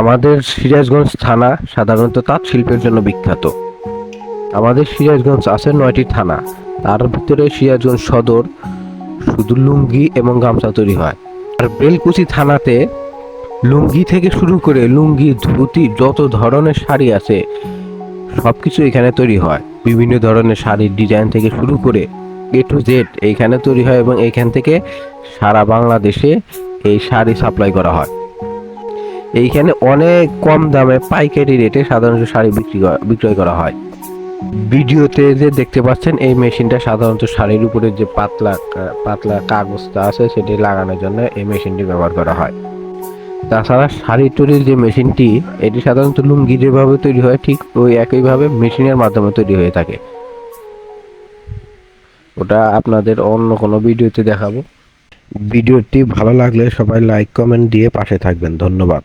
আমাদের সিরাজগঞ্জ থানা সাধারণত তাঁত শিল্পের জন্য বিখ্যাত। আমাদের সিরাজগঞ্জ আছে নয়টি থানা। তার ভিতরে সিরাজগঞ্জ সদর, শুধু লুঙ্গি এবং গামছা তৈরি হয়। আর বেলকুচি থানাতে লুঙ্গি থেকে শুরু করে লুঙ্গি, ধুতি, যত ধরনের শাড়ি আছে সব কিছু এখানে তৈরি হয়। বিভিন্ন ধরনের শাড়ির ডিজাইন থেকে শুরু করে এ টু জেড এইখানে তৈরি হয় এবং এইখান থেকে সারা বাংলাদেশে এই শাড়ি সাপ্লাই করা হয়। এইখানে অনেক কম দামে পাইকারি রেটে সাধারণত শাড়ি বিক্রি বিক্রয় করা হয়। ভিডিওতে যে দেখতে পাচ্ছেন, এই মেশিনটা সাধারণত শাড়ির উপরে যে পাতলা পাতলা কাগজটা আছে, সেটি লাগানোর জন্য এই মেশিনটি ব্যবহার করা হয়। তাছাড়া শাড়ি তৈরির যে মেশিনটি, এটি সাধারণত লুঙ্গি যেভাবে তৈরি হয়, ঠিক ওই একইভাবে মেশিনের মাধ্যমে তৈরি হয়ে থাকে। ওটা আপনাদের অন্য কোনো ভিডিওতে দেখাবো। ভিডিওটি ভালো লাগলে সবাই লাইক, কমেন্ট দিয়ে পাশে থাকবেন। ধন্যবাদ।